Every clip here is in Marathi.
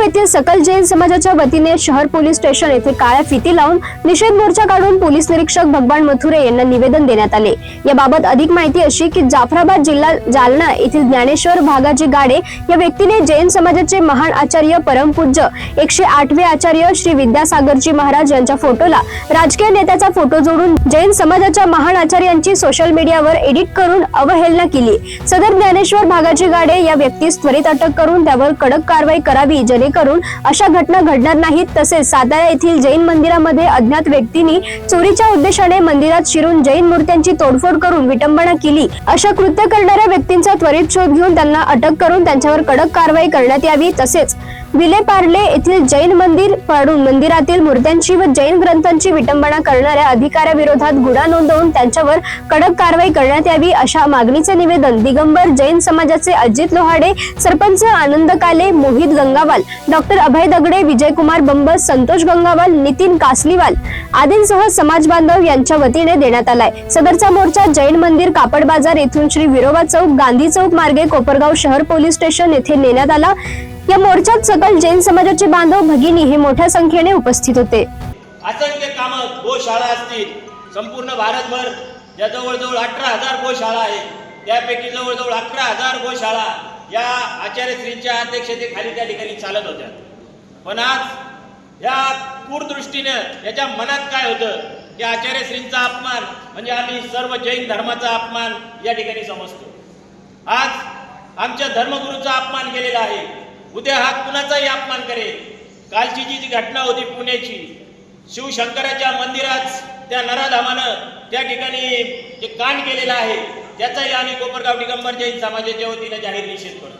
जळगाव येथील सकल जैन समाजाच्या वतीने शहर पोलीस स्टेशन येथे काळ्या फिती लावून निषेध मोर्चा काढून पोलीस निरीक्षक भगवान मथुरे यांना निवेदन देण्यात आले. याबाबत अधिक माहिती अशी की जाफराबाद जिल्हा जालना येथील ज्ञानेश्वर भागाजी गाडे या व्यक्तीने जैन समाजाचे महान आचार्य परमपूज्य एकशे आठवे आचार्य श्री विद्यासागरजी महाराज यांच्या फोटोला राजकीय नेत्याचा फोटो जोडून जैन समाजाच्या महान आचार्यांची सोशल मीडियावर एडिट करून अवहेलना केली. सदर ज्ञानेश्वर भागाजी गाडे या व्यक्तीस त्वरित अटक करून त्यावर कडक कारवाई करावी जेणे करून अशा घटना घडणार नाहीत. तसेच सातारा येथील जैन मंदिरामध्ये अज्ञात व्यक्तींनी चोरीच्या उद्देशाने मंदिरात शिरून जैन मूर्त्यांची तोडफोड करून विटंबना केली. अशा कृत्य करणाऱ्या व्यक्तींचा त्वरित शोध घेऊन त्यांना अटक करून त्यांच्यावर कडक कारवाई करण्यात यावी. तसेच विलेपार्ले येथील जैन मंदिर पाडून मंदिरातील मूर्त्यांची व जैन ग्रंथांची विटंबना करणाऱ्या अधिकाऱ्याविरोधात गुन्हा नोंदवून त्यांच्यावर कडक कारवाई करण्यात यावी अशा मागणीचे निवेदन दिगंबर जैन समाजाचे अजित लोहाडे सरपंच आनंद काले मोहित गंगावाल डॉक्टर अभय दगडे विजयकुमार बंब संतोष गंगावाल नितीन कासलीवाल आदींसह समाज बांधव यांच्या वतीने देण्यात आलाय. सदरचा मोर्चा जैन मंदिर कापड बाजार येथून श्री विरोबा चौक गांधी चौक मार्गे कोपरगाव शहर पोलीस स्टेशन येथे नेण्यात आला. या मोर्चात सकल जैन समाजाचे बांधव भगिनी हे मोठ्या संख्येने उपस्थित होते. असंख्य कामं गोशाळा असतील. संपूर्ण भारतभर ज्या जवळजवळ अठरा हजार गोशाळा आहे त्यापैकी जवळजवळ अकरा हजार गोशाळा या आचार्यश्रींच्या अध्यक्षतेखाली त्या ठिकाणी चालत होत्या. पण आज या दूरदृष्टीनं याच्या मनात काय होतं? की आचार्यश्रींचा अपमान म्हणजे आम्ही सर्व जैन धर्माचा अपमान या ठिकाणी समजतो. आज आमच्या धर्मगुरूचा अपमान केलेला आहे. उद्या हा कुणाचाही अपमान करेल? कालची जी जी घटना होती पुण्याची शिवशंकराच्या मंदिरात त्या नराधामानं त्या ठिकाणी जे कांड केलेलं आहे त्याचाही आम्ही कोपरगाव दिगंबर जैन समाजाच्या वतीनं जाहीर निषेध करतो.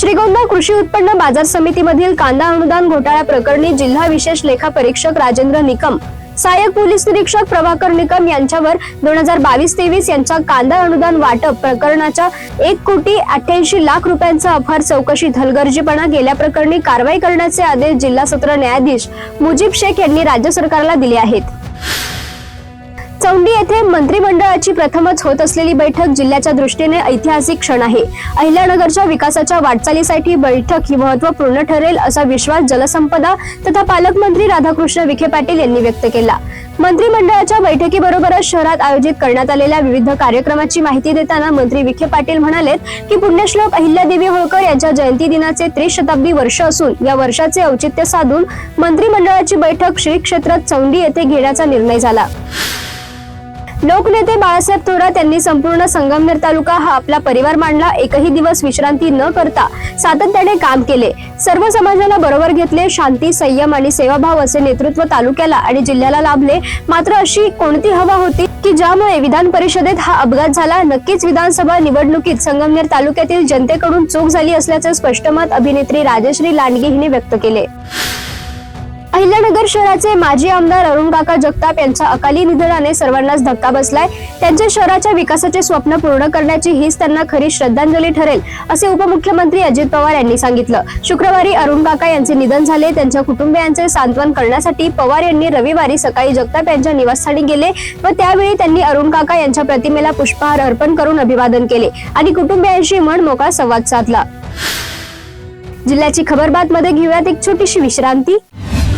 श्रीगोंदा कृषी उत्पन्न बाजार समितीमधील कांदा अनुदान घोटाळ्या प्रकरणी जिल्हा विशेष लेखा परीक्षक राजेंद्र निकम सहाय्यक पोलीस निरीक्षक प्रभाकर निकम यांच्यावर दोन हजार बावीस तेवीस यांच्या कांदा अनुदान वाटप प्रकरणाच्या एक कोटी अठ्ठ्याऐंशी लाख रुपयांचा अफार चौकशी हलगर्जीपणा गेल्याप्रकरणी कारवाई करण्याचे आदेश जिल्हा सत्र न्यायाधीश मुजीब शेख यांनी राज्य सरकारला दिले आहेत. चौंडी येथे मंत्रिमंडळाची प्रथमच होत असलेली बैठक जिल्ह्याच्या दृष्टीने ऐतिहासिक क्षण आहे. अहिल्यानगरच्या विकासाच्या वाटचालीसाठी बैठक ही महत्त्वपूर्ण ठरेल असा विश्वास जलसंपदा तथा पालकमंत्री राधाकृष्ण विखे पाटील यांनी व्यक्त केला. मंत्रिमंडळाच्या बैठकीबरोबरच शहरात आयोजित करण्यात आलेल्या विविध कार्यक्रमाची माहिती देताना मंत्री विखे पाटील म्हणालेत की पुण्यश्लोक अहिल्यादेवी होळकर यांच्या जयंती दिनाचे त्रिशताब्दी वर्ष असून या वर्षाचे औचित्य साधून मंत्रिमंडळाची बैठक श्री क्षेत्र चौंडी येथे घेण्याचा निर्णय झाला. लोकनेते बाळासाहेब थोरात यांनी संपूर्ण संगमनेर तालुका हा आपला परिवार मांडला. एकही दिवस विश्रांती न करता सातत्याने काम केले. सर्व समाजाला बरोबर घेतले शांती संयम आणि सेवाभाव असे नेतृत्व तालुक्याला आणि जिल्ह्याला लाभले. मात्र अशी कोणती हवा होती की ज्यामुळे विधान परिषदेत हा अपघात झाला? नक्कीच विधानसभा निवडणुकीत संगमनेर तालुक्यातील जनतेकडून चूक झाली असल्याचे स्पष्ट मत अभिनेत्री राजश्री लांडगे हिने व्यक्त केले. अहिल्यानगर शहराचे माजी आमदार अरुण काका जगताप यांच्या अकाली निधनाने सर्वांनाच धक्का बसलाय. त्यांच्या शहराच्या विकासाचे स्वप्न पूर्ण करण्याची हीच त्यांना खरी श्रद्धांजली ठरेल असे उपमुख्यमंत्री अजित पवार यांनी सांगितलं. शुक्रवारी अरुण काका यांचे निधन झाले. त्यांच्या कुटुंबियांचे सांत्वन करण्यासाठी पवार यांनी रविवारी सकाळी जगताप यांच्या निवासस्थानी गेले व त्यावेळी त्यांनी अरुण काका यांच्या प्रतिमेला पुष्पहार अर्पण करून अभिवादन केले आणि कुटुंबियांशी मन मोकळा संवाद साधला. जिल्ह्याची खबरबात मध्ये घेऊयात एक छोटीशी विश्रांती.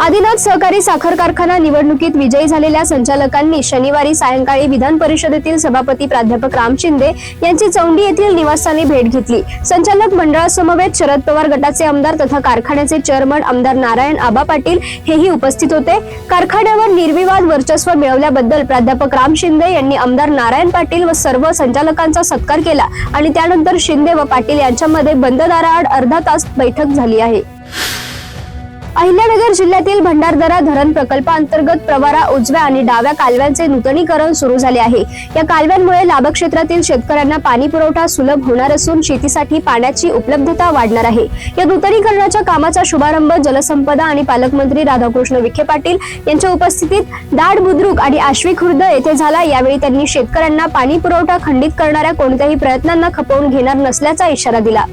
आदिनाथ सहकारी साखर कारखाना निवडणुकीत विजयी झालेल्या संचालकांनी शनिवारी सायंकाळी विधान परिषदेतील सभापती प्राध्यापक राम शिंदे यांची चौंडी येथील निवासस्थानी भेट घेतली. संचालक मंडळासमवेत शरद पवार गटाचे आमदार तथा कारखान्याचे चेअरमन आमदार नारायण आबा पाटील हेही उपस्थित होते. कारखान्यावर निर्विवाद वर्चस्व मिळवल्याबद्दल प्राध्यापक राम शिंदे यांनी आमदार नारायण पाटील व सर्व संचालकांचा सत्कार केला आणि त्यानंतर शिंदे व पाटील यांच्यामध्ये बंद दाराआड अर्धा तास बैठक झाली आहे. अहिल्यानगर जिल्ह्यातील भंडारदरा धरण प्रकल्पांतर्गत प्रवारा उजव्या आणि डाव्या कालव्यांचे नूतनीकरण सुरू झाले आहे. या कालव्यांमुळे लाभक्षेत्रातील शेतकऱ्यांना पाणी पुरवठा सुलभ होणार असून शेतीसाठी पाण्याची उपलब्धता वाढणार आहे. या नूतनीकरणाच्या कामाचा शुभारंभ जलसंपदा आणि पालकमंत्री राधाकृष्ण विखे पाटील यांच्या उपस्थितीत दाड बुद्रुक आणि आश्वी खुर्द येथे झाला. यावेळी त्यांनी शेतकऱ्यांना पाणी पुरवठा खंडित करणाऱ्या कोणत्याही प्रयत्नांना खपवून घेणार नसल्याचा इशारा दिला.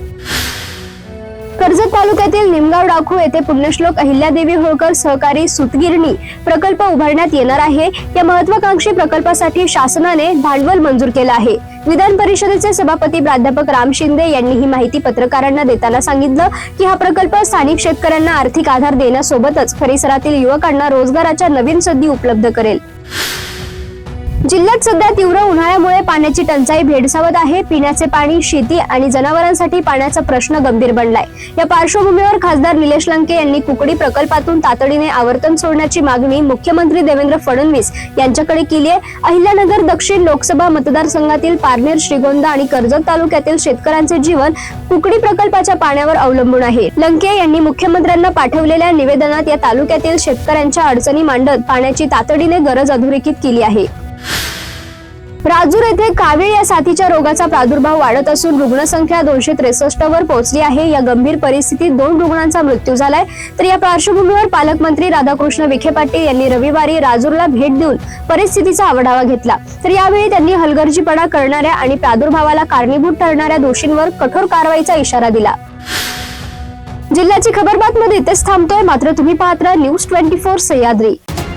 कर्जत तालुक्यातील निमगाव डाखू येथे पुण्यश्लोक अहिल्यादेवी होळकर सहकारी सुतगिरणी प्रकल्प उभारण्यात येणार आहे. या महत्वाकांक्षी प्रकल्पासाठी शासनाने भांडवल मंजूर केलं आहे. विधान परिषदेचे सभापती प्राध्यापक राम शिंदे यांनी ही माहिती पत्रकारांना देताना सांगितलं की हा प्रकल्प स्थानिक शेतकऱ्यांना आर्थिक आधार देण्यासोबतच परिसरातील युवकांना रोजगाराच्या नवीन संधी उपलब्ध करेल. जिल्ह्यात सध्या तीव्र उन्हाळ्यामुळे पाण्याची टंचाई भेडसावत आहे. पिण्याचे पाणी शेती आणि जनावरांसाठी पाण्याचा प्रश्न गंभीर बनलाय. या पार्श्वभूमीवर खासदार निलेश लंके यांनी कुकडी प्रकल्पातून तातडीने आवर्तन सोडण्याची मागणी मुख्यमंत्री देवेंद्र फडणवीस यांच्याकडे केली आहे अहिल्यानगर दक्षिण लोकसभा मतदारसंघातील पारनेर श्रीगोंदा आणि कर्जत तालुक्यातील शेतकऱ्यांचे जीवन कुकडी प्रकल्पाच्या पाण्यावर अवलंबून आहे. लंके यांनी मुख्यमंत्र्यांना पाठवलेल्या निवेदनात या तालुक्यातील शेतकऱ्यांच्या अडचणी मांडत पाण्याची तातडीने गरज अधोरेखित केली आहे. राजूर येथे कावीळ या साथीच्या रोगाचा प्रादुर्भाव वाढत असून रुग्णसंख्या दोनशे त्रेसष्ट वर पोहोचली आहे. या गंभीर परिस्थितीत दोन रुग्णांचा मृत्यू झालाय. तर या पार्श्वभूमीवर पालकमंत्री राधाकृष्ण विखे पाटील यांनी रविवारी राजूरला भेट देऊन परिस्थितीचा आढावा घेतला. तर यावेळी त्यांनी हलगर्जीपणा करणाऱ्या आणि प्रादुर्भावाला कारणीभूत ठरणाऱ्या दोषींवर कठोर कारवाईचा इशारा दिला. जिल्ह्याची खबर बातमध्ये इथेच थांबतोय. मात्र तुम्ही पाहत न्यूज ट्वेंटी फोर सह्याद्री.